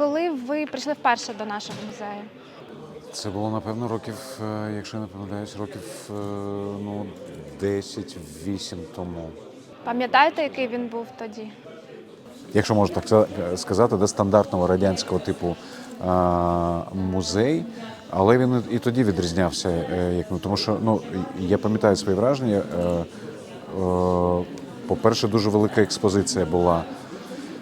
коли ви прийшли вперше до нашого музею? Це було, напевно, років, е, якщо я не помиляюсь, років е, ну, 10-8 тому. Пам'ятаєте, який він був тоді? Якщо можна так сказати, де стандартного радянського типу музей. Але він і тоді відрізнявся, е, як ну тому, що ну я пам'ятаю свої враження. Е, е, по-перше, дуже велика експозиція була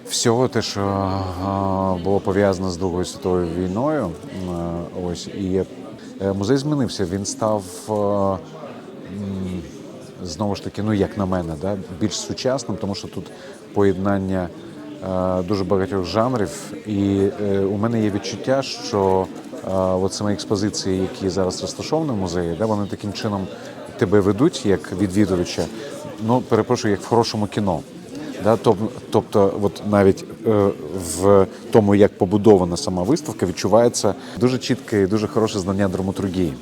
всього те, що е, було пов'язано з Другою світовою війною. Е, Ось і е, музей змінився. Він став знову ж таки, ну як на мене, да, більш сучасним, тому що тут поєднання дуже багатьох жанрів. І у мене є відчуття, що от саме експозиції, які зараз розташовані в музеї, да, вони таким чином тебе ведуть як відвідувача. Ну, перепрошую, як в хорошому кіно. Да, тобто, от навіть е, в тому, як побудована сама виставка, відчувається дуже чітке і дуже хороше знання драматургії.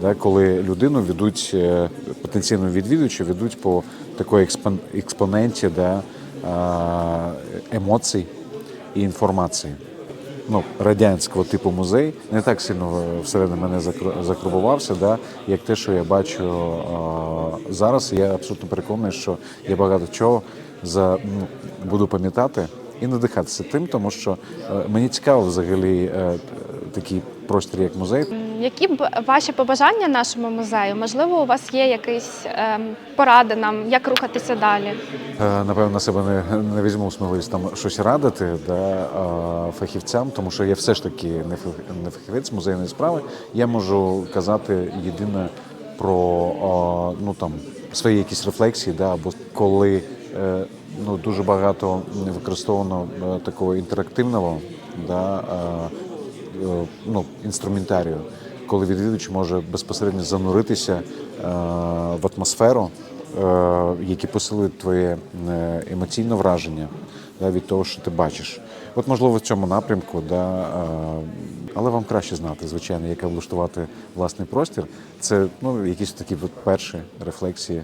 Да, коли людину ведуть е, потенційну відвідувача ведуть по такої експон, експоненті да, емоцій і інформації. Ну, радянського типу музей не так сильно всередині мене закрубувався, да, як те, що я бачу а, зараз. Я абсолютно переконаний, що я багато чого за, ну, буду пам'ятати і надихатися тим, тому що е, мені цікаво взагалі е, такий простір, як музей. Які б ваші побажання нашому музею? Можливо, у вас є якісь ем, поради нам, як рухатися далі? Е, Напевно, на себе не, не візьму сміливість там щось радити да, фахівцям, тому що я все ж таки не фах- фахівець музейної справи. Я можу казати єдине про а, ну, там, свої якісь рефлексії, да, або коли е, ну, дуже багато використовано е, такого інтерактивного да, е, ну, інструментарію, коли відвідувач може безпосередньо зануритися е, в атмосферу, е, які посилюють твоє е, емоційне враження да, від того, що ти бачиш. От, можливо, в цьому напрямку, да, але вам краще знати, звичайно, як облаштувати власний простір. Це ну, якісь такі перші рефлексії